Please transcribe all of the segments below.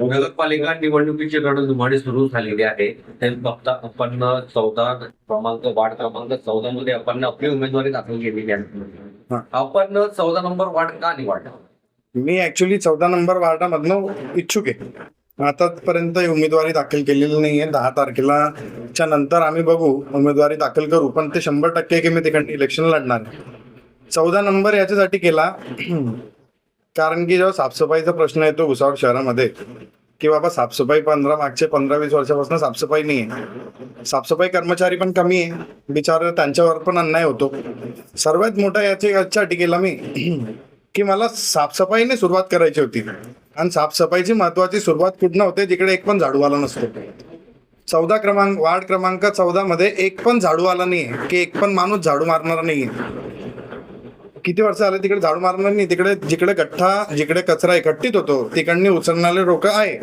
नगरपालिका निवडणुकीची रणधुमाळी सुरू झालेली आहे. फक्त आपण चौदा क्रमांक वार्ड क्रमांक चौदा मध्ये आपण आपली उमेदवारी दाखल केलेली आहे. आपण चौदा नंबर वार्ड का निवडला? मी ऍक्च्युली चौदा नंबर वार्डामधनं इच्छुक आहे. आतापर्यंत उमेदवारी दाखल केलेली नाहीये दहा तारखेला च्या नंतर आम्ही बघू उमेदवारी दाखल करू पण ते शंभर टक्के की मी तिकडे इलेक्शन लढणार चौदा नंबर याच्यासाठी केला. कारण की जेव्हा साफसफाईचा प्रश्न येतो भुसावळ शहरामध्ये की बाबा साफसफाई पंधरा मागचे पंधरा वीस वर्षापासून साफसफाई नाही आहे. साफसफाई कर्मचारी पण कमी आहे. बिचार त्यांच्यावर पण अन्याय होतो. सर्वात मोठा याचे याच्यासाठी केला मी की मला साफसफाईने सुरुवात करायची होती. आणि साफसफाईची महत्वाची सुरुवात कुठनं होते? जिकडे एक पण झाडूवाला नसतो. चौदा क्रमांक वार्ड क्रमांक चौदा मध्ये एक पण झाडूवाला नाही आहे की एक पण माणूस झाडू मारणार नाही किती वर्ष आले तिकडे झाडू मारणार नाही? तिकडे जिकडे गठ्ठा जिकडे कचरा एकट्टीत होतो. तिकडनी उचलणारे लोक आहे.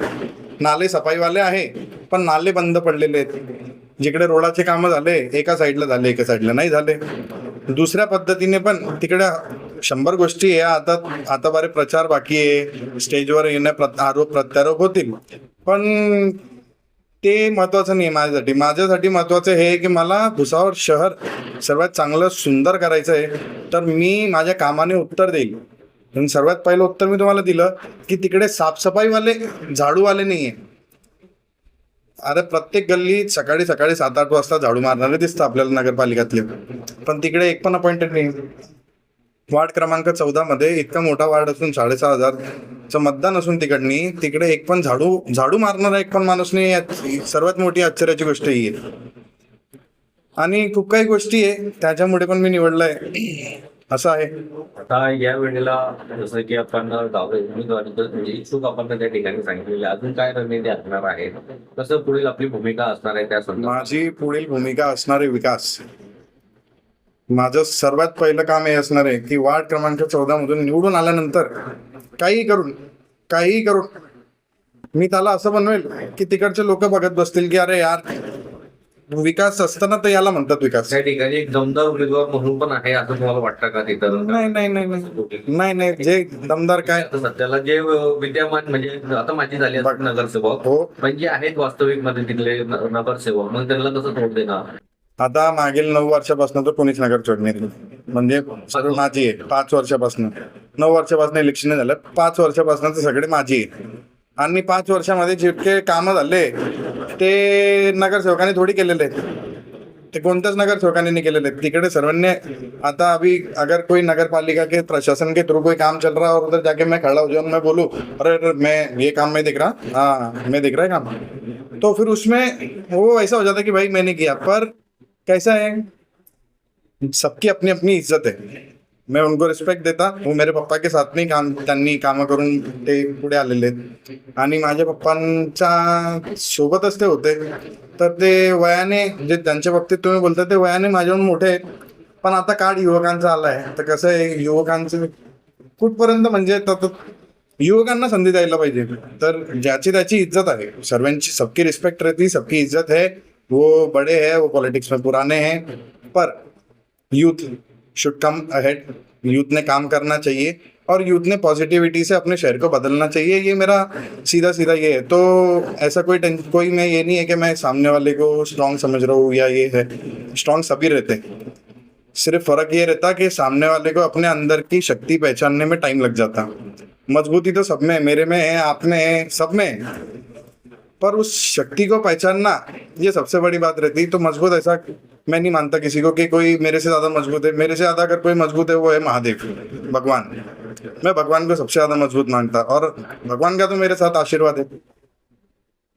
नाले सफाईवाले आहे पण नाले बंद पडलेले आहेत. जिकडे रोडाचे कामं झाले एका साईडला झाले एका साईडला नाही झाले. दुसऱ्या पद्धतीने पण तिकडे शंभर गोष्टी आहे. आता आता बारे प्रचार बाकी आहे. स्टेजवर येणे आरोप प्रत्यारोप होतील. पण ते महत्वाचं नाही आहे माझ्यासाठी. माझ्यासाठी महत्वाचं हे आहे की मला भुसावळ शहर सर्वात चांगलं सुंदर करायचं आहे. तर मी माझ्या कामाने उत्तर देईल. सर्वात पहिलं उत्तर मी तुम्हाला दिलं की तिकडे साफसफाईवाले झाडूवाले नाही आहे अरे प्रत्येक गल्लीत सकाळी सकाळी सात आठ वाजता झाडू मारणारे दिसतं आपल्याला नगरपालिकातले. पण तिकडे एक पण अपॉइंटेड नाही. वार्ड क्रमांक चौदा मध्ये इतका मोठा वार्ड असून साडेसहा हजारचं मतदान असून तिकडनी तिकडे एक पण झाडू झाडू मारणारा एक पण माणूस नाही सर्वात मोठी आश्चर्याची गोष्ट ही आहे. आणि खूप काही गोष्टी आहे त्याच्यामुळे पण मी निवडलंय. असं आहे. आता या वेळेला जसं की आपण उमेदवारी म्हणजे इच्छुक आपण त्या ठिकाणी सांगितलेले अजून काय रणनीती असणार आहे? कसं पुढील आपली भूमिका असणार आहे त्या माझी पुढील भूमिका असणार आहे विकास. माझं सर्वात पहिलं काम हे असणार आहे की वार्ड क्रमांक चौदा मधून निवडून आल्यानंतर काही करून काही करून मी त्याला असं बनवेल की तिकडचे लोक बघत बसतील की अरे यार विकास असताना तर याला म्हणतात विकास. त्या ठिकाणी एक दमदार उमेदवार म्हणून पण आहे असं तुम्हाला वाटतं का तिथं? नाही नाही नाही नाही. नाही नाही जे दमदार काय? आता सध्याला जे विद्यमान म्हणजे आता माझी झाली. असतील नगरसेवक. हो. पण जे आहेत वास्तविकमध्ये तिथले न- नगरसेवक मग त्यांना कसं तोड देणार. आता मागील नऊ वर्षापासून तर कोणीच नगर चोडणे म्हणजे सगळं माझी आहे पाच वर्षापासून. नऊ वर्षापासून इलेक्शन झालं पाच वर्षापासून तर सगळे माझी आहे आणि पाच वर्षामध्ये जितके कामं झाले ते नगरसेवकांनी थोडी केलेले आहेत. ते कोणत्याच नगरसेवकांनी नाही केलेले आहेत. तिकडे सर्वांनी आता अभी अगर कोई नगरपालिका के प्रशासन के थ्रू कोई काम चल रहा है और उधर जाके मैं खड़ा हो जाऊँ मैं बोलूँ अरे अरे मैं ये काम मैं दिख रहा हाँ। मैं दिख रहा है काम। तो फिर उसमें वो ऐसा हो जाता है कि भाई मैंने किया पर कैसा है? सबकी अपनी अपनी इज्जत है। मैं उनको रिस्पेक्ट देता वो मेरे पप्पा के साथ नाही काम त्यांनी कामं करून ते पुढे आलेले आहेत. आणि माझ्या पप्पांच्या सोबतच ते होते. तर ते वयाने जे त्यांच्या बाबतीत तुम्ही बोलता ते वयाने माझ्याहून मोठे आहेत. पण आता काळ युवकांचा आलाय. तर कसं आहे युवकांचं कुठपर्यंत म्हणजे तर- युवकांना संधी द्यायला पाहिजे. तर ज्याची त्याची इज्जत आहे सर्वांची सबकी रिस्पेक्ट राहते सबकी इज्जत आहे. वो बड़े हैं, वो पॉलिटिक्स में पुराने हैं, पर youth should come ahead youth ने काम करना चाहिए और यूथ ने पॉजिटिविटी से अपने शहर को बदलना चाहिए, ये मेरा सीधा सीधा ये है। तो ऐसा कोई कोई मैं ये नहीं है कि मैं सामने वाले को स्ट्रांग समझ रहा हूँ या ये है। स्ट्रांग सभी रहते हैं। सिर्फ़ फ़र्क ये रहता कि सामने वाले को अपने अंदर की शक्ति पहचानने में टाइम लग जाता। मजबूती तो सब में मेरे में है, आप में है, सब में पर उस शक्ति को पहचानना ये सबसे बड़ी बात रहती है। तो मजबूत ऐसा मैं नहीं मानता किसी को कि कोई मेरे से ज्यादा मजबूत है। मेरे से ज्यादा अगर कोई मजबूत है वो है महादेव भगवान। मैं भगवान को सबसे ज्यादा मजबूत मानता और भगवान का तो मेरे साथ आशीर्वाद है।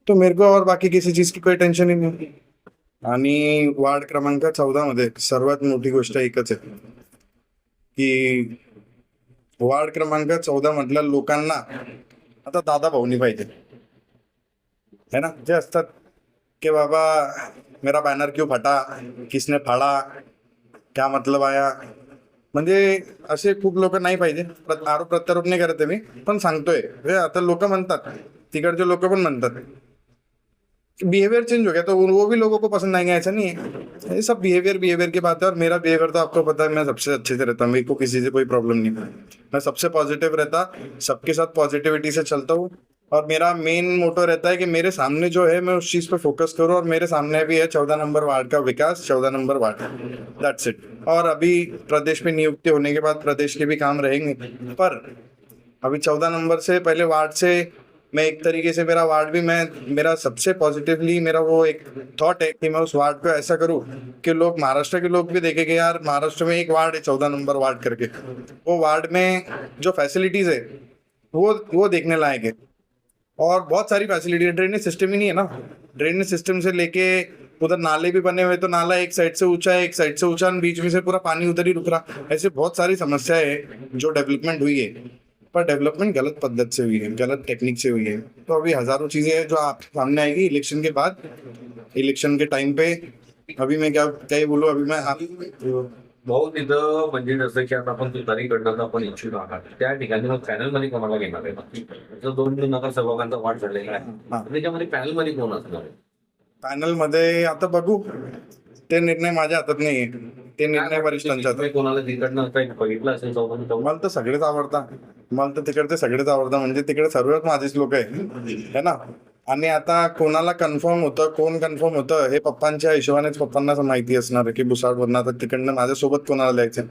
तो मेरे को और बाकी किसी चीज की कोई टेन्शन ही नहीं। आणि वार्ड क्रमांक चौदा मध्ये सर्वात मोठी गोष्ट एकच आहे की वार्ड क्रमांक चौदा मधल्या लोकांना आता दादा भाऊनी पाहिजे. है ना? जे असतात कि बाबा, मेरा बैनर क्यों फटा? किसने फाड़ा? क्या मतलब आया? म्हणजे असे खूप लोक नाही पाहिजे. आरोप प्रत्यारोप नाही करत मी पण सांगतोय. आता लोक म्हणतात. तिकडचे लोक पण म्हणतात. बिहेवियर चेंज हो गया. तो वो भी लोगों को पसंद आएँगे ऐसा नहीं है ये सब बिहेवियर बिहेवियर की बात है और मेरा बिहेवियर तो आपको पता है, मैं सबसे अच्छे से रहता हूँ. मेरे को किसी से कोई प्रॉब्लम नहीं मैं सबसे पॉजिटिव रहता, सबके साथ पॉजिटिविटी से चलता हूँ. और मेरा मेन मोटो रहता है कि मेरे सामने जो है, मैं उस चीज़ पे फोकस करूँ और मेरे सामने भी है चौदह नंबर वार्ड का विकास, चौदह नंबर वार्ड। दैट्स इट और अभी प्रदेश में नियुक्ति होने के बाद प्रदेश के भी काम रहेंगे। पर अभी चौदह नंबर से पहले वार्ड से मैं एक तरीके से मेरा वार्ड भी मैं, मेरा सबसे पॉजिटिवली मेरा वो एक थॉट है कि मैं उस वार्ड को ऐसा करूँ कि लोग महाराष्ट्र के लोग भी देखें कि यार महाराष्ट्र में एक वार्ड है चौदह नंबर वार्ड करके। वो वार्ड में जो फैसिलिटीज़ है, वो वो देखने लायक है। और बहुत सारी फैसिलिटी है ड्रेनेज सिस्टम ही नहीं है ना। ड्रेनेज सिस्टम से लेके उधर नाले भी बने हुए तो नाला एक साइड से ऊँचा है, एक साइड से ऊँचा, बीच में से पूरा पानी उधर ही रुक रहा। ऐसे बहुत सारी समस्याएँ है जो डेवलपमेंट हुई है। पर डेवलपमेंट गलत पद्धत से हुई है, गलत टेक्निक से हुई है। तो अभी हज़ारों चीज़ें हैं जो आप सामने आएगी इलेक्शन के बाद। इलेक्शन के टाइम पे अभी मैं क्या क्या बोलूँ, अभी मैं भाऊ तिथं म्हणजे जसं की आता आपण तुतारीकडनं आपण इच्छुक आहात त्या ठिकाणी मग पॅनलमध्ये कोणाला घेणार आहे? जर दोन नगरसेवकांचा वाढ झालेला आहे. त्याच्यामध्ये पॅनलमध्ये कोण असणार आहे? पॅनलमध्ये आता बघू ते निर्णय माझ्या हातात नाही ते निर्णय वरिष्ठांच्या हातात. कोणाला तिकडनं काही बघितलं असेल चौकात मला तर सगळेच आवडतात. मला तर तिकडचे सगळेच आवडतात. म्हणजे तिकडे सर्वच माझेच लोक आहे है ना? आणि आता कोणाला कन्फर्म होतं कोण कन्फर्म होतं हे पप्पांच्या हिशोबानेच पप्पांना माहिती असणार आहे की भुसाळवरनं आता तिकडनं माझ्यासोबत कोणाला द्यायचं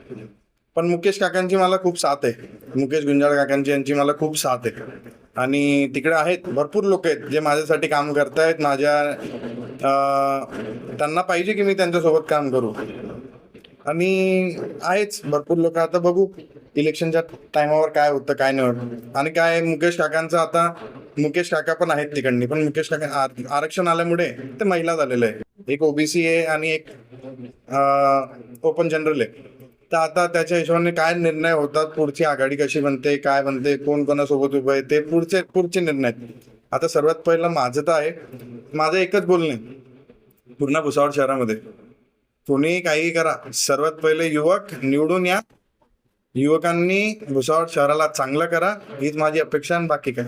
पण मुकेश काकांची मला खूप साथ आहे. मुकेश गुंजाळ काकांची यांची मला खूप साथ आहे. आणि तिकडे आहेत भरपूर लोक आहेत जे माझ्यासाठी काम करतायत. माझ्या त्यांना पाहिजे की मी त्यांच्यासोबत काम करू. आणि आहेच. भरपूर लोक आता बघू इलेक्शनच्या टायमावर काय होतं काय नाही होतं. आणि काय मुकेश काकांचं आता मुकेश काका पण आहेत तिकडनी पण मुकेश काका आरक्षण आल्यामुळे ते महिला झालेलं आहे एक ओबीसी आहे आणि एक ओपन जनरल आहे. तर आता त्याच्या हिशोबाने काय निर्णय होतात पुढची आघाडी कशी बनते काय बनते कोण कोणासोबत उभं आहे ते पुढचे पुढचे निर्णय आहेत. आता सर्वात पहिलं माझं तर आहे माझं एकच बोलणे पूर्ण भुसावळ शहरामध्ये. तुम्ही काही करा. सर्वात पहिले युवक निवडून या. युवकांनी भुसावळ शहराला चांगलं करा. हीच माझी अपेक्षा आणि बाकी काय.